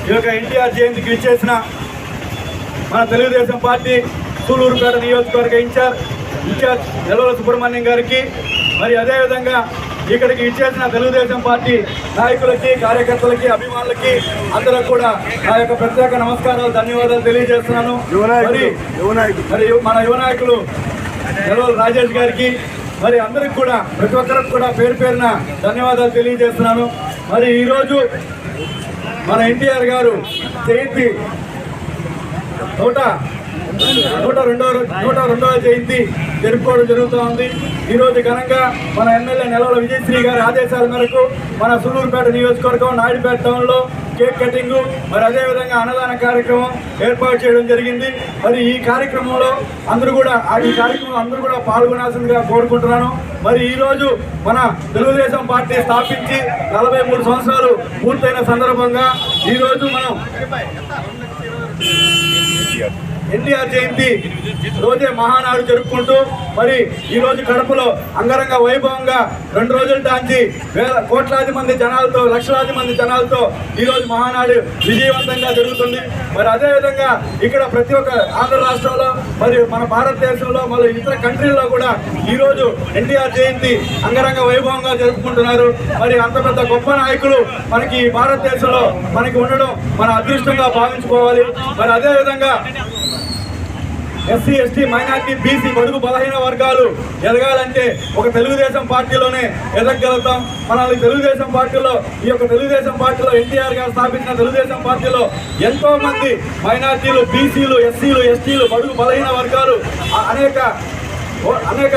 ఈ యొక్క ఎన్టీఆర్ జయంతికి ఇచ్చేసిన మన తెలుగుదేశం పార్టీ సూలూరుపేట నియోజకవర్గ ఇన్ఛార్జ్ ఇన్ఛార్జ్ నెలవల సుబ్రహ్మణ్యం గారికి మరి అదేవిధంగా ఇక్కడికి ఇచ్చేసిన తెలుగుదేశం పార్టీ నాయకులకి కార్యకర్తలకి అభిమానులకి అందరూ కూడా నా యొక్క ప్రత్యేక నమస్కారాలు ధన్యవాదాలు తెలియజేస్తున్నాను. మరి మరి మన యువ నాయకులు నెలవల రాజేష్ గారికి మరి అందరికి కూడా ప్రతి ఒక్కరికి కూడా పేరు పేరున ధన్యవాదాలు తెలియజేస్తున్నాను. మరి ఈరోజు మన ఎన్టీఆర్ గారు జయంతి నూట నూట రెండవ నూట రెండవ జయంతి జరుపుకోవడం జరుగుతూ ఉంది. ఈరోజు ఘనంగా మన ఎమ్మెల్యే నెలవల విజయశ్రీ గారి ఆదేశాల మేరకు మన సులూరుపేట నియోజకవర్గం నాయుడుపేట టౌన్లో కేక్ కటింగ్ మరి అదేవిధంగా అన్నదాన కార్యక్రమం ఏర్పాటు చేయడం జరిగింది. మరి ఈ కార్యక్రమంలో అందరూ కూడా ఆ ఈ కార్యక్రమంలో అందరూ కూడా పాల్గొనాల్సిందిగా కోరుకుంటున్నాను. మరి ఈరోజు మన తెలుగుదేశం పార్టీ స్థాపించి నలభై మూడు సంవత్సరాలు పూర్తయిన సందర్భంగా ఈరోజు మనం ఎన్టీఆర్ జయంతి రోజే మహానాడు జరుపుకుంటూ మరి ఈరోజు కడపలో అంగరంగ వైభవంగా రెండు రోజులు దాంచి వేల కోట్లాది మంది జనాలతో లక్షలాది మంది జనాలతో ఈరోజు మహానాడు విజయవంతంగా జరుగుతుంది. మరి అదేవిధంగా ఇక్కడ ప్రతి ఒక్క ఆంధ్ర రాష్ట్రంలో మరి మన భారతదేశంలో మరి ఇతర కంట్రీల్లో కూడా ఈరోజు ఎన్టీఆర్ జయంతి అంగరంగ వైభవంగా జరుపుకుంటున్నారు. మరి అంత పెద్ద గొప్ప నాయకులు మనకి ఈ భారతదేశంలో మనకి ఉండడం మన అదృష్టంగా భావించుకోవాలి. మరి అదేవిధంగా ఎస్సీ ఎస్టీ మైనార్టీ బీసీ బడుగు బలహీన వర్గాలు ఎదగాలంటే ఒక తెలుగుదేశం పార్టీలోనే ఎదగలుగుతాం మనల్ని తెలుగుదేశం పార్టీలో ఈ యొక్క తెలుగుదేశం పార్టీలో ఎన్టీఆర్ గారు స్థాపించిన తెలుగుదేశం పార్టీలో ఎంతో మంది మైనార్టీలు బీసీలు ఎస్సీలు ఎస్టీలు బడుగు బలహీన వర్గాలు అనేక అనేక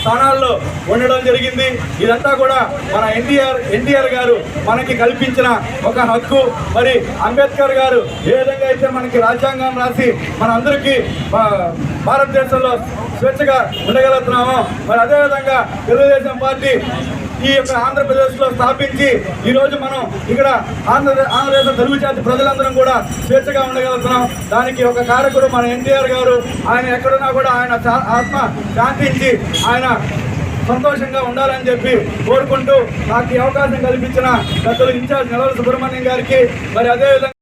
స్థానాల్లో ఉండడం జరిగింది. ఇదంతా కూడా మన ఎన్టీఆర్ ఎన్టీఆర్ గారు మనకి కల్పించిన ఒక హక్కు. మరి అంబేద్కర్ గారు ఏ విధంగా అయితే మనకి రాజ్యాంగం రాసి మన అందరికీ భారతదేశంలో స్వేచ్ఛగా ఉండగలుగుతున్నామో మరి అదేవిధంగా తెలుగుదేశం పార్టీ ఈ యొక్క ఆంధ్రప్రదేశ్లో స్థాపించి ఈ రోజు మనం ఇక్కడ ఆంధ్ర ఆంధ్రప్రదేశ్ తెలుగు జాతి ప్రజలందరం కూడా స్వేచ్ఛగా ఉండగలుగుతున్నాం. దానికి ఒక కారకుడు మన ఎన్టీఆర్ గారు ఆయన ఎక్కడున్నా కూడా ఆయన చా- ఆత్మ శాంతించి ఆయన సంతోషంగా ఉండాలని చెప్పి కోరుకుంటూ నాకు ఈ అవకాశం కల్పించిన పెద్దలు ఇన్ఛార్జ్ నెలవల సుబ్రహ్మణ్యం గారికి మరి అదేవిధంగా